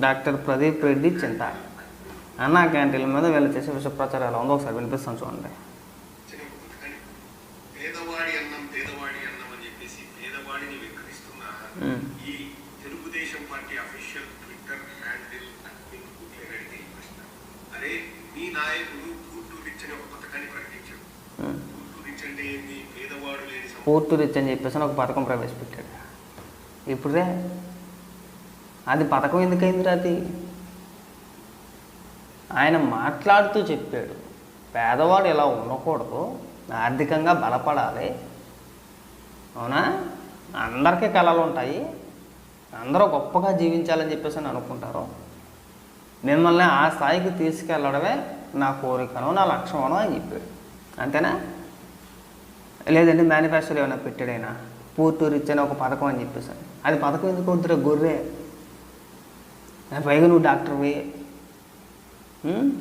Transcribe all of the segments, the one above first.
Doctor Pradeep Reddy చింత అన్నా క్యాంటీన్ల మీద వీళ్ళు చేసే విష ప్రచారం ఎలా ఉందో ఒకసారి వినిపిస్తాను చూడండి చిన్న పుస్తకాన్ని పేదవాడి అన్నం పేదవాడి అన్నం అని చెప్పేసి పేదవాడిని వెక్కిరిస్తున్న మ్మ్. ఈ Telugu Desam party official twitter handle admin కుట్లేరెడ్డి ప్రశ్న అరే మీ నాయకుడు పూర్టు రిచ్ అనే ఒక పథకాన్ని ప్రకటించాడు ఉమ్. పూర్టు రిచ్ అంటే ఏంది పేదవాడు లేని సమాజం. పూర్తి రిచ్ అని చెప్పేసి ఒక పథకం ప్రవేశపెట్టాడు ఇప్పుడే అది పథకం ఎందుకైంది అది ఆయన మాట్లాడుతూ చెప్పాడు పేదవాడు ఇలా ఉండకూడదు ఆర్థికంగా బలపడాలి. అవునా? అందరికీ కళలు ఉంటాయి అందరూ గొప్పగా జీవించాలని చెప్పేసి అని అనుకుంటారు. మిమ్మల్ని ఆ స్థాయికి తీసుకెళ్ళడమే నా కోరికను నా లక్ష్యమను అని చెప్పాడు. అంతేనా? లేదంటే మేనిఫెస్టోలో ఏమైనా పెట్టాడైనా? పూర్తి ఇచ్చిన ఒక పథకం అని చెప్పేసి అది పథకం ఎందుకు వద్దురా గొర్రె. పైగా నువ్వు డాక్టర్వి?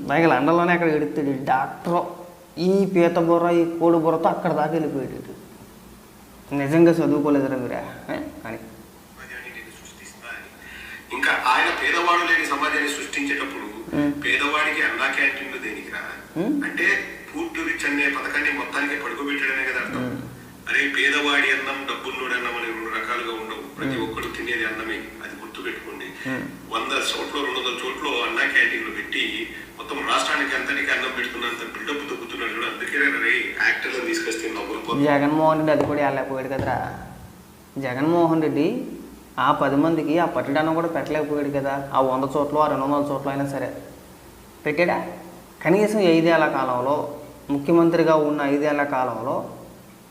పైగా లండన్లోనే అక్కడ ఎడుతాడు డాక్టర్ ఈ పీత బుర్ర ఈ కోడి బుర్రతో అక్కడ దాకా వెళ్ళిపోయాడు నిజంగా చదువుకోలేదురా మీరా? అని. ఇంకా ఆయన పేదవాడు లేని సమాజాన్ని సృష్టించేటప్పుడు. పేదవాడికి అన్నా క్యాంటీన్లు దేనికిరా మ్మ్. అంటే అరే పేదవాడి అన్నం డబ్బున్నోడి అన్నం అని రెండు రకాలుగా ఉండవు ప్రతి ఒక్కరు తినేది అన్నమే అది గుర్తు పెట్టుకోండి. వంద చోట్ల రెండు వందల చోట్ల అన్నా క్యాంటీన్లు పెట్టి మొత్తం రాష్ట్రానికి అంతటికి అన్నం పెడుతున్నంత బిల్డప్ దొక్కుతున్నాడు చూడు. అందుకే రే యాక్టర్లను తీసుకొస్తే నవ్వులు. జగన్మోహన్ రెడ్డి అది కూడా వెళ్ళలేకపోయాడు కదరా జగన్మోహన్ రెడ్డి ఆ పది మందికి ఆ పట్టడాన్ని కూడా పెట్టలేకపోయాడు కదా ఆ వంద చోట్ల ఆ రెండు వందల చోట్ల అయినా సరే పెట్టాడా కనీసం ఐదేళ్ళ కాలంలో ముఖ్యమంత్రిగా ఉన్న ఐదేళ్ళ కాలంలో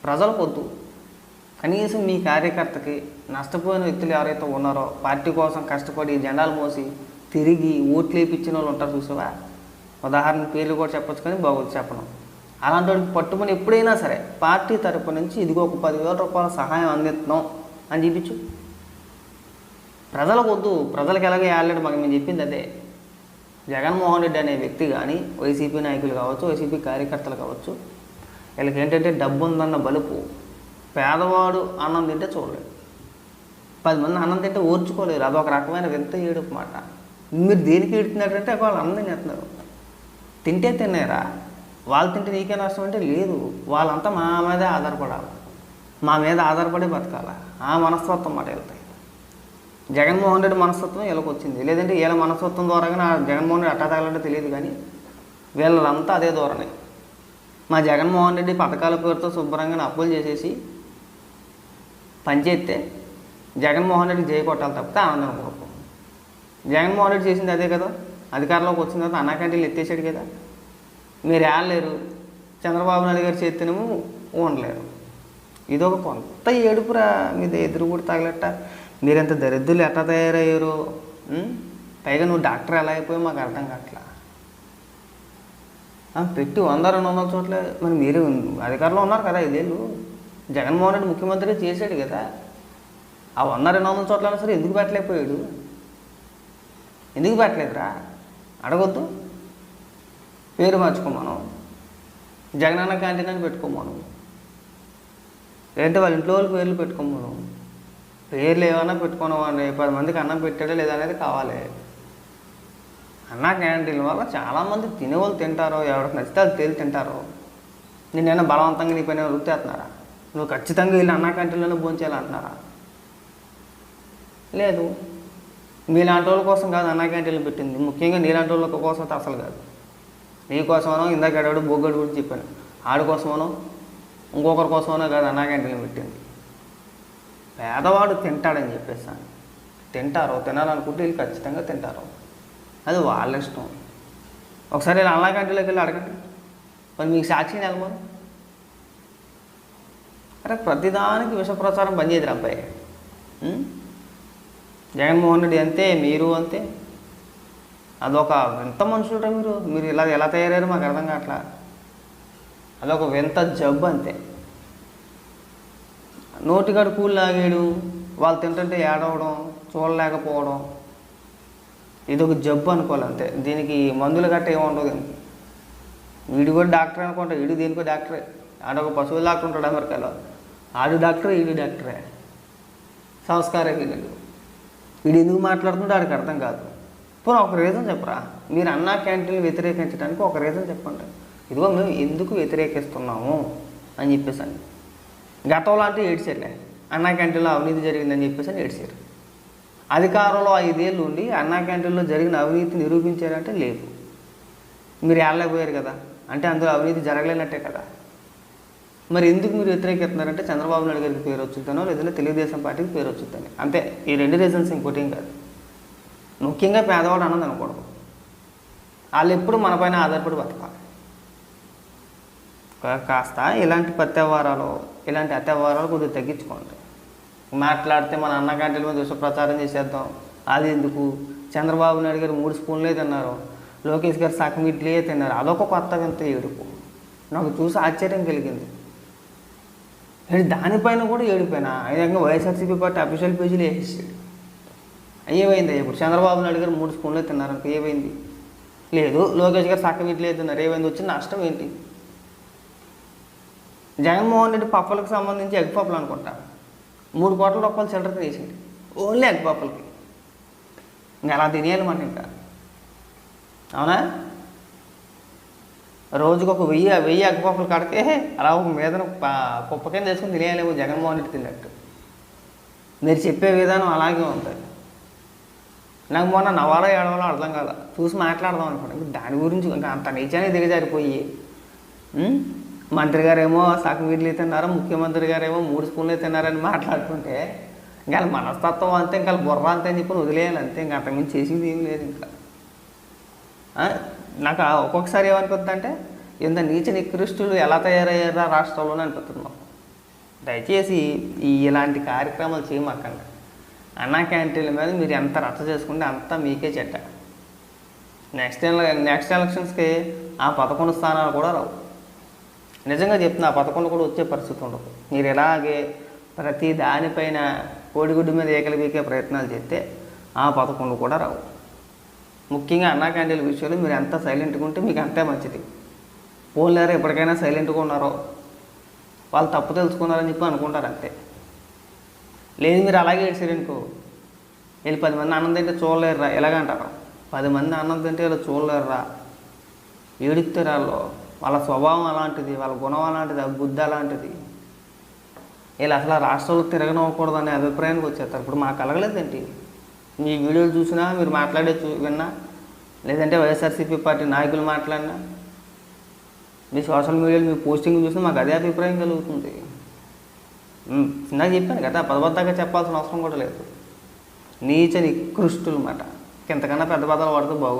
ప్రజల పొద్దు. కనీసం మీ కార్యకర్తకి నష్టపోయిన వ్యక్తులు ఎవరైతే ఉన్నారో పార్టీ కోసం కష్టపడి జెండాలు మోసి తిరిగి ఓట్లు వేయించిన వాళ్ళు ఉంటారు చూసావా? ఉదాహరణ పేర్లు కూడా చెప్పొచ్చు కానీ బాగోదు చెప్పడం అలాంటి పట్టుమని ఎప్పుడైనా సరే పార్టీ తరపు నుంచి ఇదిగో ఒక పదివేల రూపాయల సహాయం అందిస్తున్నాం అని చూపించు ప్రజలకు వద్దు ప్రజలకు ఎలాగే ఆల్రెడీ మాకు మేము చెప్పింది అదే. జగన్మోహన్ రెడ్డి అనే వ్యక్తి కానీ వైసీపీ నాయకులు కావచ్చు వైసీపీ కార్యకర్తలు కావచ్చు వీళ్ళకి ఏంటంటే డబ్బు ఉందన్న బలుపు. పేదవాడు అన్నం తింటే చూడలేదు. పది మంది అన్నం తింటే ఓర్చుకోలేరు. అదొక రకమైన వింత ఏడుపు మాట. మీరు దేనికి ఏడుతున్నారంటే వాళ్ళు అన్నం తినేస్తున్నారు. తింటే తిన్నారా? వాళ్ళు తింటే నీకే నష్టం అంటే లేదు. వాళ్ళంతా మా మీదే ఆధారపడాలి. మా మీద ఆధారపడి బతకాల? ఆ మనస్తత్వం మాట వెళ్తాయి జగన్మోహన్ రెడ్డి మనస్తత్వం వీళ్ళకి వచ్చింది. లేదంటే వీళ్ళ మనస్తత్వం ద్వారాగానే ఆ జగన్మోహన్ రెడ్డి అట్టా తగలంటే తెలియదు కానీ వీళ్ళంతా అదే ధోరణి. మా జగన్మోహన్ రెడ్డి పథకాల పేరుతో శుభ్రంగా అప్పులు చేసేసి పనిచేస్తే జగన్మోహన్ రెడ్డి జయకొట్టాలి తప్పితే ఆనందం కోరుకో జగన్మోహన్ రెడ్డి చేసింది అదే కదా? అధికారంలోకి వచ్చిన తర్వాత అన్నకంటే ఎత్తేసాడు కదా? మీరు ఏళ్ళలేరు. చంద్రబాబు నాయుడు గారు చేస్తేనేమో ఉండలేరు. ఇదొక కొంత ఏడుపురా మీద ఎదురు కూడా తగలట్ట. మీరెంత దరిద్రులు ఎట్లా తయారయ్యారు? పైగా నువ్వు డాక్టర్ ఎలా అయిపోయావు మాకు అర్థం కావట్లా. పెట్టి వంద రెండు వందల చోట్ల. మరి మీరు అధికారంలో ఉన్నారు కదా ఇదేళ్ళు జగన్మోహన్ రెడ్డి ముఖ్యమంత్రి చేశాడు కదా. ఆ వంద రెండు వందల చోట్ల సరే ఎందుకు పెట్టలేకపోయాడు? ఎందుకు పెట్టలేదురా? అడగొద్దు. పేరు మార్చుకోమను జగనన్న క్యాంటీన్ అని పెట్టుకోమను లేదంటే వాళ్ళ ఇంట్లో వాళ్ళు పేర్లు పెట్టుకోమను పేర్లు ఏమైనా పెట్టుకోను పది మందికి అన్నం పెట్టాడా లేదా అనేది కావాలి. అన్నా క్యాంటీన్ల వల్ల చాలామంది తినేవాళ్ళు తింటారు ఎవరికి నచ్చితే వాళ్ళు తేలి తింటారో. నేనైనా బలవంతంగా నీ పైన వృత్తేస్తున్నారా నువ్వు ఖచ్చితంగా వీళ్ళు అన్నా క్యాంటీన్లోనే భోంచేయాలంటున్నారా? లేదు. మీలాంటి వాళ్ళ కోసం కాదు అన్నా క్యాంటీన్లు పెట్టింది. ముఖ్యంగా నీలాంటి వాళ్ళ కోసం అయితే అసలు కాదు. నీ కోసమనో ఇందాక అడవాడు బొగ్గడు గురించి చెప్పాను. ఆడి కోసమనో ఇంకొకరి కోసమనో కాదు అన్నా క్యాంటీన్లు పెట్టింది. పేదవాడు తింటాడని చెప్పేసాను తింటారు తినాలనుకుంటే వీళ్ళు ఖచ్చితంగా తింటారు. అది వాళ్ళ ఇష్టం. ఒకసారి ఇలా అన్నా వెళ్ళి అడగండి. మరి మీకు సాక్షి నెలమని అరే ప్రతిదానికి విష ప్రచారం బంద్ అబ్బాయి. జగన్మోహన్ రెడ్డి అంతే మీరు అంతే. అదొక వింత మనుషులరా మీరు. మీరు ఇలా ఎలా తయారయ్యారు మాకు అర్థం కావట్లా. అదొక వింత జబ్బు అంతే. నోటికాడు కూల్ లాగాడు వాళ్ళు తింటుంటే ఏడవడం చూడలేకపోవడం ఇది ఒక జబ్బు అనుకోవాలి అంతే. దీనికి మందులు గట్ట ఏముండదు వీడు కూడా డాక్టర్ అనుకుంటా వీడు దీనికో డాక్టరే. ఆడొక పశువులు డాక్టర్ ఉంటాడు అమెరికాలో. ఆడు డాక్టరే వీడు డాక్టరే. సంస్కారం వీడు వీడు ఎందుకు మాట్లాడుతుంటే ఆడికి అర్థం కాదు. పోనీ ఒక రీజన్ చెప్పరా? మీరు అన్నా క్యాంటీన్లు వ్యతిరేకించడానికి ఒక రీజన్ చెప్పండి. ఇదిగో మేము ఎందుకు వ్యతిరేకిస్తున్నాము అని చెప్పేసి అని గతంలో అంటే ఏడ్చారులే. అన్నా క్యాంటీన్లో అవినీతి జరిగిందని చెప్పేసి అని ఏడ్చారు. అధికారంలో ఐదేళ్ళు ఉండి అన్నా క్యాంటీన్లో జరిగిన అవినీతి నిరూపించారంటే లేదు. మీరు వెళ్ళలేకపోయారు కదా అంటే అందులో అవినీతి జరగలేనట్టే కదా. మరి ఎందుకు మీరు వ్యతిరేకిస్తున్నారంటే చంద్రబాబు నాయుడు గారికి పేరు వచ్చుద్దనో లేదంటే తెలుగుదేశం పార్టీకి పేరు వచ్చుద్దని అంతే ఈ రెండు రీజన్స్ ఇంకోటి ఏం కాదు. ముఖ్యంగా పేదవాడు అన్నది అనకూడదు. వాళ్ళు ఎప్పుడు మనపైన ఆధారపడి బతకాలి. కాస్త ఇలాంటి ప్రత్యవహారాలు ఇలాంటి అత్యవహారాలు కొద్దిగా తగ్గించుకోండి. మాట్లాడితే మన అన్న క్యాంటీన్ మీద విష ప్రచారం చేసేద్దాం. అది ఎందుకు? చంద్రబాబు నాయుడు గారు మూడు స్పూన్లే తిన్నారు. లోకేష్ గారు సగం ఇడ్లీ తిన్నారు. అదొక కొత్త వింత ఏడుపు. నాకు చూసి ఆశ్చర్యం కలిగింది. దానిపైన కూడా ఏడిపోయినా ఆయన వైఎస్ఆర్సీపీ పార్టీ అఫీషియల్ పేజీలు వేసేసాడు. ఏమైంది? ఇప్పుడు చంద్రబాబు నాయుడు గారు మూడు స్పూన్లే తిన్నారనుకో ఏమైంది? లేదు లోకేష్ గారు సగం ఇడ్లీ తిన్నారు. ఏమైంది? వచ్చిన నష్టం ఏంటి? జగన్మోహన్ రెడ్డి పప్పులకు సంబంధించి ఎగ్ పప్పులు అనుకుంటా. మూడు కోట్ల రూపాయలు చిల్లర తీసింది ఓన్లీ ఎగ్ ఇంకా అలా తినేయాలి మనం ఇంకా. అవునా? రోజుకు ఒక వెయ్యి వెయ్యి ఎగ్ కడితే అలా ఒక మీద కుప్ప కింద వేసుకుని తినేయలేము జగన్మోహన్ రెడ్డి తిన్నట్టు. మీరు చెప్పే విధానం అలాగే ఉంటుంది నాకు మొన్న నవాలో ఏడవలో అర్థం కాదు చూసి మాట్లాడదాం అనుకోండి దాని గురించి ఇంకా అంత నీచానే దిగజారిపోయి. మంత్రి గారేమో సగం ఇడ్లీ తిన్నారు ముఖ్యమంత్రి గారేమో మూడు స్పూన్లు తిన్నారని మాట్లాడుకుంటే ఇంకా మనస్తత్వం అంతే ఇంకా బుర్ర అంతే అని చెప్పి వదిలేయాలి అంతే ఇంకా అంతకుమించి చేసేది ఏం లేదు ఇంకా. నాకు ఆ ఒక్కొక్కసారి ఏమనిపిస్తుంది అంటే ఇంత నీచ నికృష్టులు ఎలా తయారయ్యారా రాష్ట్రంలోనే అనిపిస్తుంది. దయచేసి ఈ ఇలాంటి కార్యక్రమాలు చేయమాకండి. అన్నా క్యాంటీన్ల మీద మీరు ఎంత రచ్చ చేసుకుంటే అంతా మీకే చెడ్డ. నెక్స్ట్ నెక్స్ట్ ఎలక్షన్స్కి ఆ పదకొండు స్థానాలు కూడా రావు. నిజంగా చెప్తున్నా ఆ పదకొండు కూడా వచ్చే పరిస్థితి ఉండదు. మీరు ఇలాగే ప్రతి దానిపైన కోడిగుడ్డు మీద ఏకలు పీకే ప్రయత్నాలు చేస్తే ఆ పదకొండు కూడా రావు. ముఖ్యంగా అన్నా క్యాంటీన్ల విషయంలో మీరు ఎంత సైలెంట్గా ఉంటే మీకు అంతే మంచిది. పోలేరు ఎప్పటికైనా సైలెంట్గా ఉన్నారో? వాళ్ళు తప్పు తెలుసుకున్నారని చెప్పి అనుకుంటారు అంతే. లేదు మీరు అలాగే ఏడ్చారనుకో వీళ్ళు పది మంది అన్నం తింటే చూడలేరురా ఎలాగంటారు? పది మంది అన్నం తింటే వీళ్ళు చూడలేరురా. ఏడుస్తారు వాళ్ళు? వాళ్ళ స్వభావం అలాంటిది వాళ్ళ గుణం అలాంటిది ఆ బుద్ధి అలాంటిది. వీళ్ళు అసలు రాష్ట్రాలు రాష్ట్రంలో తిరగనివ్వకూడదు అనే అభిప్రాయానికి వచ్చేస్తారు. ఇప్పుడు మాకు కలగలేదేంటి? మీ వీడియోలు చూసినా మీరు మాట్లాడే చూ విన్నా లేదంటే వైఎస్ఆర్సీపీ పార్టీ నాయకులు మాట్లాడినా మీ సోషల్ మీడియాలో మీ పోస్టింగ్ చూసినా మాకు అదే అభిప్రాయం కలుగుతుంది. ఉమ్, ఇందాక చెప్పాను కదా పదబద్ధంగా చెప్పాల్సిన అవసరం కూడా లేదు. నీచని కృష్టులు మాట. ఇంతకన్నా పెద్ద పదాలు వాడితే బాగోదు.